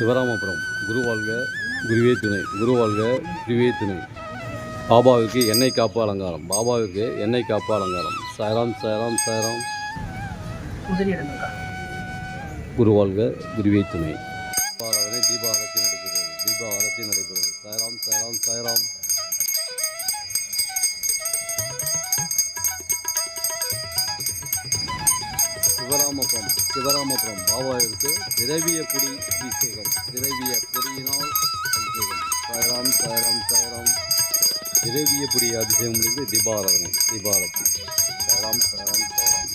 சிவராமபுரம். குரு வாழ்க குருவே துணை. குரு வாழ்க குருவே துணை. பாபாவுக்கு எண்ணெய் காப்பு அலங்காரம். பாபாவுக்கு எண்ணெய் காப்பு அலங்காரம். சாய்ராம் சாய்ராம் சாய்ராம். முதலிடங்கக்கா குரு வாழ்க குருவே துணை. தீபாராதனை தீபாரத்தி நடைபெறுகிறது தீபாரத்தி நடைபெறுகிறது சாய்ராம் சாய்ராம் சாய்ராம். சிவராமபுரம் சிவராமபுரம் பாபாவிற்கு திரவிய பொடி அபிஷேகம். திரவிய பொடியினால் அபிஷேகம். சாய்ராம் சாய்ராம் சாய்ராம். திரவிய பொடி அபிஷேகம் முடிந்து தீபாராதனை தீபாரத்தி சாய்ராம் சாய்ராம் சாய்ராம்.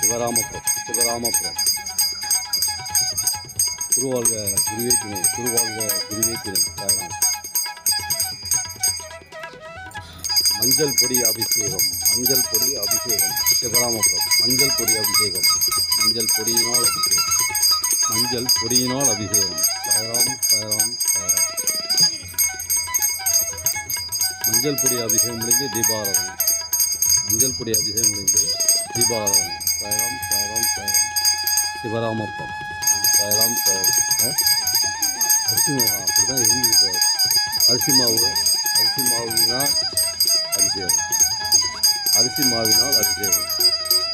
சிவராமபுரம் சிவராமபுரம். திருவாழ்க குருவே துணை குருவாழ்க குருவே துணை மஞ்சள் பொடி அபிஷேகம். மஞ்சள் பொடி அபிஷேகம். சிவராமபுரம். மஞ்சள் பொடி அபிஷேகம். மஞ்சள் பொடியினால் அபிஷேகம். மஞ்சள் பொடியினால் அபிஷேகம். சாய்ராம் சாய்ராம் சாய்ராம். மஞ்சள் பொடி அபிஷேகம் முடிந்து தீபாராதனை. மஞ்சள் பொடி அபிஷேகம் முடிந்து தீபாராதனை. சாய்ராம் சாய்ராம் சாய்ராம். சிவராமப்பம் சாய்ராம் சாய்ராம். அரிசி மாவு அப்படி தான் இருந்தது. அரிசி மாவு அரிசி மாவுனால் அபிஷேகம். அரிசி மாவினால் அபிஷேகம்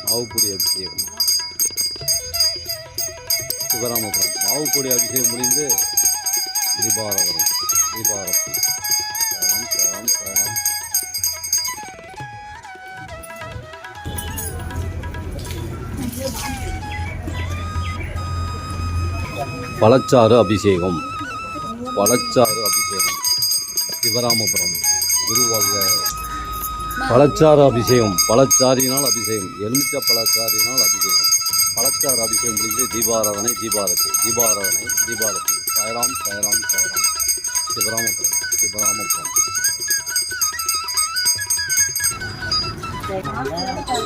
மாவுப்பொடி அபிஷேகம். சிவராமபுரம். மாவுப்பொடி அபிஷேகம் முடிந்து தீபாராதனை தீபாரத்தி சாய்ராம் சாய்ராம் சாய்ராம் பழச்சாறு அபிஷேகம். பழச்சாறு அபிஷேகம். சிவராமபுரம். குருவாக பழச்சாறு அபிஷேகம் பழச்சாரியினால் அபிஷேகம் எலுமிச்ச பழச்சாரியினால் அபிஷேகம். பழச்சாறு அபிஷேகம் முடிஞ்சு தீபாராதனை தீபாரதி தீபாராதனை தீபாரதி. சாய்ராம் சாய்ராம் சாய்ராம். சிவராமபுரம் சிவராமபுரம்.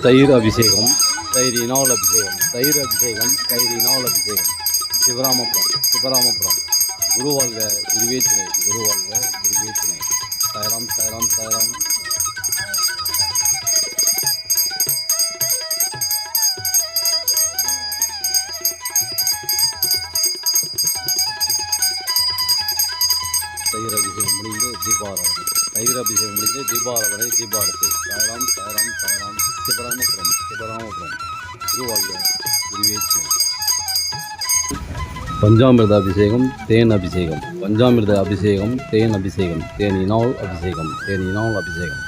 தயிர் அபிஷேகம் தயிரினால் அபிஷேகம். தயிர் அபிஷேகம் தயிரினால் அபிஷேகம். சிவராமபுரம் சிவராமபுரம். குருவாழ்க குருவே துணை குருவாழ்க குருவே துணை. சாய்ராம் சாய்ராம் சாய்ராம். தீபாராதனை முடிஞ்சு அபிஷேகம் முடிந்து தீபாராதனை தீபாரதி. சாய்ராம் சாய்ராம் சாய்ராம். சிவராமபுரம் சிவராமபுரம். குருவாழ்க குருவே பஞ்சாமிர்த அபிஷேகம் தேன் அபிஷேகம். பஞ்சாமிர்த அபிஷேகம் தேன் அபிஷேகம். தேனினால் அபிஷேகம் தேனினால் அபிஷேகம்.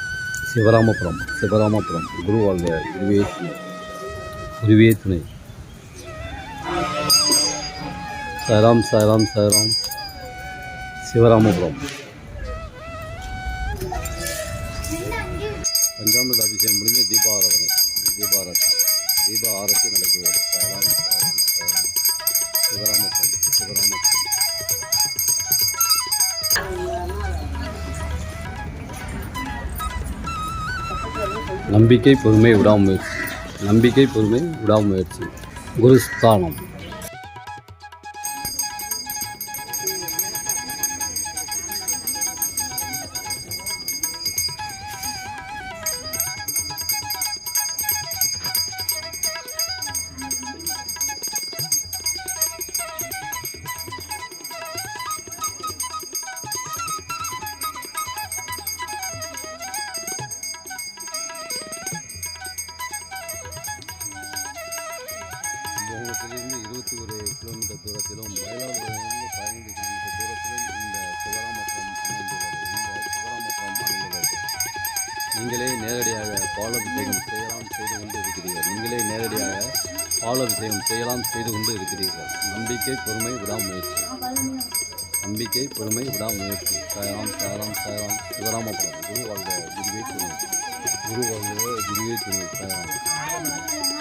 சிவராமபுரம் சிவராமபுரம். குருவாழ்க குருவே துணை குருவே துணை சாய்ராம். சிவராமபுரம். பஞ்சாமிரத அபிஷேகம் முடிஞ்சு தீபாராதனை தீபாரத்தி தீப ஆரத்தி நடைபெறுகிறது. சாய்ராம் சாய்ராம் சாய்ராம் நம்பிக்கை பொறுமை விடாமுயற்சி நம்பிக்கை பொறுமை விடாமுயற்சி குருஸ்தானம். நீங்களே நேரடியாக பாலாபிஷேகம் செய்யலாம் செய்து கொண்டு இருக்கிறீர்கள். நீங்களே நேரடியாக பாலாபிஷேகம் செய்யலாம் செய்து கொண்டு இருக்கிறீர்கள். நம்பிக்கை பொறுமை விடாமுயற்சி. நம்பிக்கை பொறுமை விடாமுயற்சி. சாயலாம் சாயலாம் சாயலாம் சிவராமபுரம் குரு வாழ்க குருவே துணை. குரு வாழ்க குருவே துணை. சாயராம்.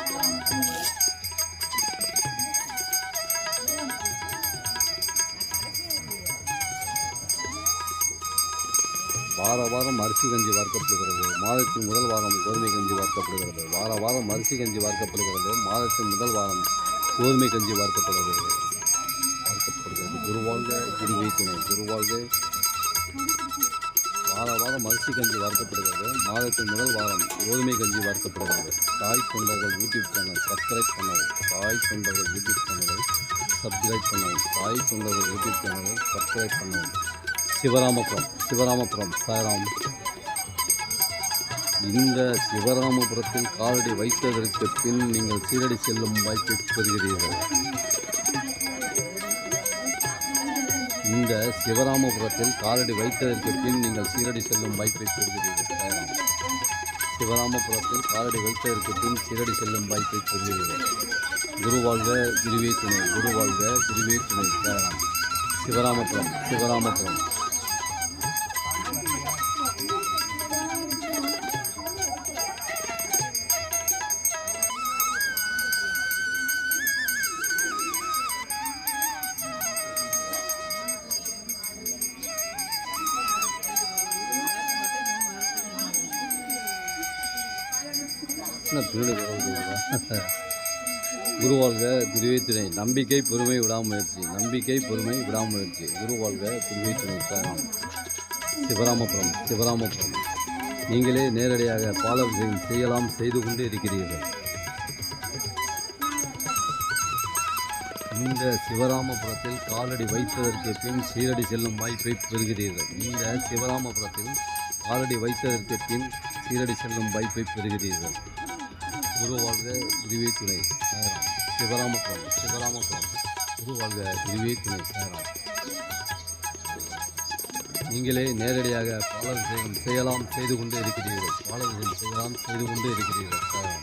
வார வாரம் அரிசி கஞ்சி வார்க்கப்படுகிறது. மாதத்தின் முதல் வாரம் கோதுமை கஞ்சி வார்க்கப்படுகிறது. வார வாரம் அரிசி கஞ்சி வார்க்கப்படுகிறது. மாதத்தின் முதல் வாரம் கோதுமை கஞ்சி வார்க்கப்படுகிறது. வார்க்கப்படுகிறது. குருவாழ்க குருவை துணை. குருவாழ்க. வார வாரம் அரிசி கஞ்சி வார்க்கப்படுகிறது. மாதத்தின் முதல் வாரம் கோதுமை கஞ்சி வார்க்கப்படுகிறது. தாய் தொண்டர்கள் யூடியூப் சேனல் சப்ஸ்கிரைப் பண்ணவும் தாய் தொண்டர்கள் யூடியூப் சேனலை சப்ஸ்கிரைப் பண்ணவும் தாய் தொண்டர்கள் யூடியூப் சேனலை சப்ஸ்கிரைப் பண்ணவும் சிவராமபுரம் சிவராமபுரம் சாராம் இந்த சிவராமபுரத்தில் காலடி வைத்ததற்கு பின் நீங்கள் சீரடி செல்லும் வாய்ப்பை பெறுகிறீர்கள். இந்த சிவராமபுரத்தில் காலடி வைத்ததற்கு பின் நீங்கள் சீரடி செல்லும் வாய்ப்பை பெறுகிறீர்கள் சாய்ராம். சிவராமபுரத்தில் காலடி வைத்ததற்கு பின் சீரடி செல்லும் வாய்ப்பை பெறுகிறீர்கள். குருவாழ்க குருவே துணை குருவாழ்க குருவே துணை சிவராமபுரம் சிவராமபுரம். என்ன பின்னாடி குரல் குருவாழ்க குருவே துணை நம்பிக்கை பொறுமை விடாமுயற்சி. நம்பிக்கை பொறுமை விடாமுயற்சி. குருவாழ்க குருவே துணை சிவராமபுரம் சிவராமபுரம். நீங்களே நேரடியாக பாலம் செய்யலாம் செய்து கொண்டு இருக்கிறீர்கள். இந்த சிவராமபுரத்தில் காலடி வைத்ததற்கு பின் சீரடி செல்லும் வாய்ப்பை பெறுகிறீர்கள். இந்த சிவராமபுரத்தில் காலடி வைத்ததற்கு பின் சீரடி செல்லும் வாய்ப்பை பெறுகிறீர்கள். குரு வாழ்க குருவே துணை. சேராம் சிவராமபுரம் சிவராமபுரம். குரு வாழ்க குருவே துணை. சேராம் நீங்களே நேரடியாக பாலாபிஷேகம் செய்யலாம் செய்து கொண்டு இருக்கிறீர்கள். பாலாபிஷேகம் செய்யலாம் செய்து கொண்டு இருக்கிறீர்கள். சேராம்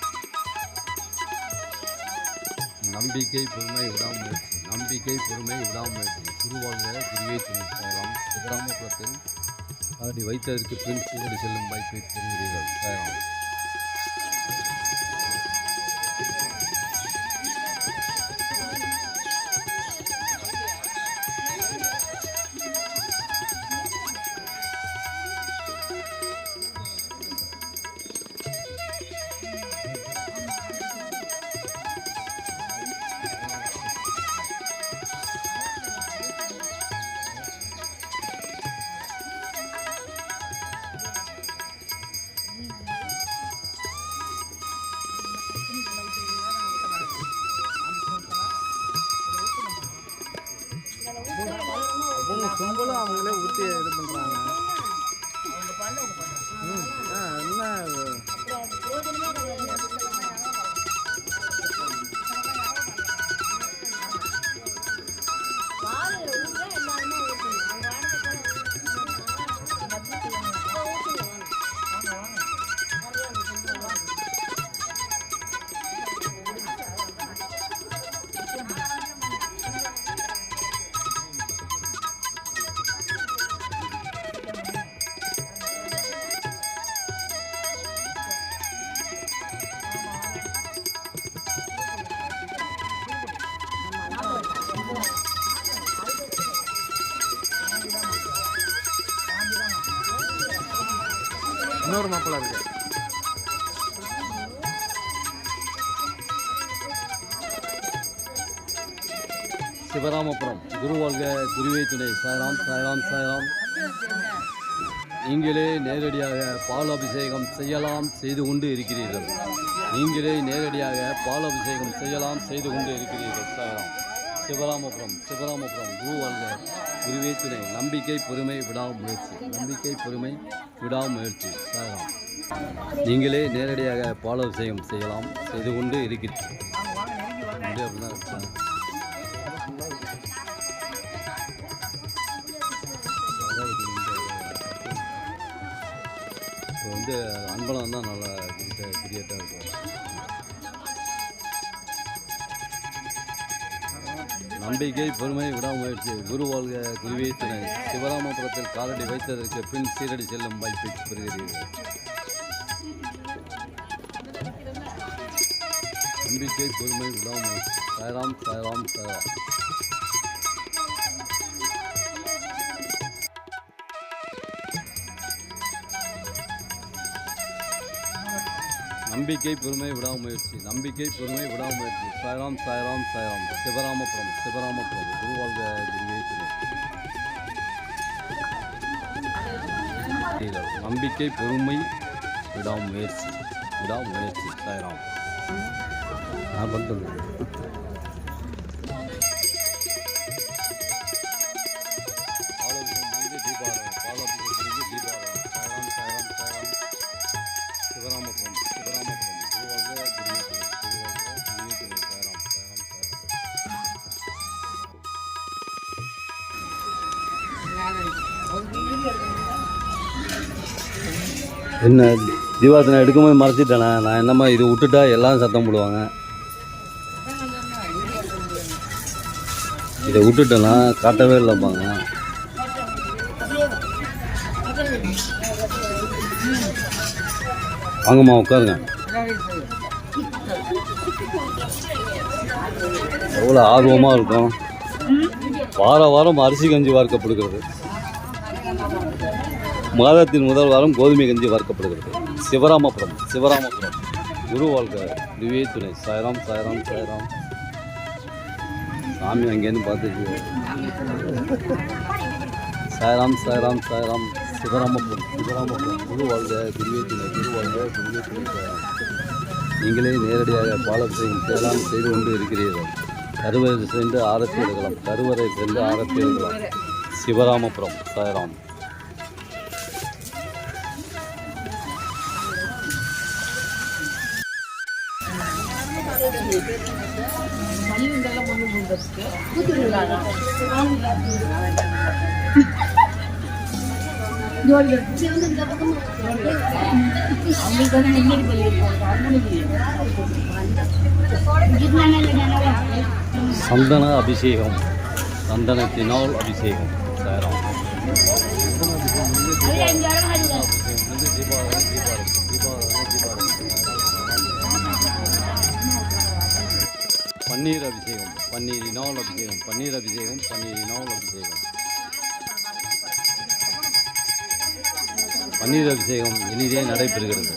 நம்பிக்கை பொறுமை விடாமுயற்சி. நம்பிக்கை பொறுமை விடாமுயற்சி. குருவாழ்க குருவே துணை. சேராம் சிவராமபுரத்தில் பாடி வைத்ததற்கு பின் செல்லும் வாய்ப்பை பெறுகிறீர்கள். அவங்களே ஊற்றி இது பண்ணுறாங்க இன்னொரு மாப்பிள்ள இருக்கு. சிவராமபுரம் குருவாழ்க குருவே துணை. சாய்ராம் சாய்ராம் சாய்ராம். நீங்களே நேரடியாக பால் அபிஷேகம் செய்யலாம் செய்து கொண்டு இருக்கிறீர்கள். நீங்களே நேரடியாக பால் அபிஷேகம் செய்யலாம் செய்து கொண்டு இருக்கிறீர்கள் சாய்ராம். சிவராமபுரம் சிவராமபுரம் குருவாழ்க. குருவே துணை நம்பிக்கை பொறுமை விடாமுயற்சி. நம்பிக்கை பொறுமை விடாமுயற்சி. சாய்ராம். நீங்களே நேரடியாக ஃபாலோ அபிஷேகம் செய்யலாம். செய்து கொண்டு இருக்கிறீர்கள் இப்போ வந்து அன்பலம் தான் நல்லா கிரியேட்டாக இருக்கும் நம்பிக்கை பொறுமை விடாமுயற்சி குரு வாழ்க குருவே துணை சிவராமபுரத்தில் காலடி வைத்ததற்கு பின் சீரடி செல்லும் வாய்ப்பை பெறுகிறீர்கள். நம்பிக்கை பொறுமை விடாமுயற்சி. சாய்ராம் சாய்ராம் சாய்ராம். நம்பிக்கை பொறுமை விடாமுயற்சி. நம்பிக்கை பொறுமை விடாமுயற்சி. சாய்ராம் சாய்ராம் சாய்ராம். சிவராமபுரம் சிவராமபுரம். குருவாழ்க குருவே நம்பிக்கை பொறுமை விடாமுயற்சி. விடாமுயற்சி சாய்ராம். நான் பண்ணுறேன் என்ன தீபாவளி எடுக்கும்போது மறைச்சிட்டேண்ணே நான் என்னம்மா இது விட்டுட்டா எல்லாம் சத்தம் போடுவாங்க. இதை விட்டுட்டேன்னா காட்டவே இல்லைப்பாங்க வாங்கம்மா உட்காருங்க. எவ்வளோ ஆர்வமாக இருக்கும். வார வாரம் அரிசி கஞ்சி வார்க்கப்படுகிறது மாதத்தின் முதல் வாரம் கோதுமை கஞ்சி வார்க்கப்படுகிறது சிவராமபுரம் சிவராமபுரம். குரு வாழ்க. திவ்ய துணை. சாய்ராம் சாய்ராம் சாய்ராம். சாமி அங்கேருந்து பார்த்துச்சு சாய்ராம் சாய்ராம் சாய்ராம். சிவராமபுரம் சிவராமபுரம். குரு வாழ்க. திவ்ய துணை. குரு வாழ்க. திவ்ய துணை சாய்ராம். நீங்களே நேரடியாக பாலத்தையும் சேலாம் செய்து கொண்டு இருக்கிறீர்கள். கருவறை சென்று ஆரத்தி எடுக்கலாம். கருவறை சென்று ஆரத்தி எடுக்கலாம். சிவராமபுரம் சாய்ராம். 맛있는데가 먹는 분도 없죠? 그들을 알아. 요리를 지우는 데가 먹는 이거는 일일이 걸리고 సందన అభిషేకం సందన తినాల్ అభిషేకం அபிஷேகம் பன்னீரினால் அபிஷேகம் பன்னீர் அபிஷேகம் பன்னீரினால் அபிஷேகம். பன்னீர் அபிஷேகம் இனிதே நடைபெறுகிறது.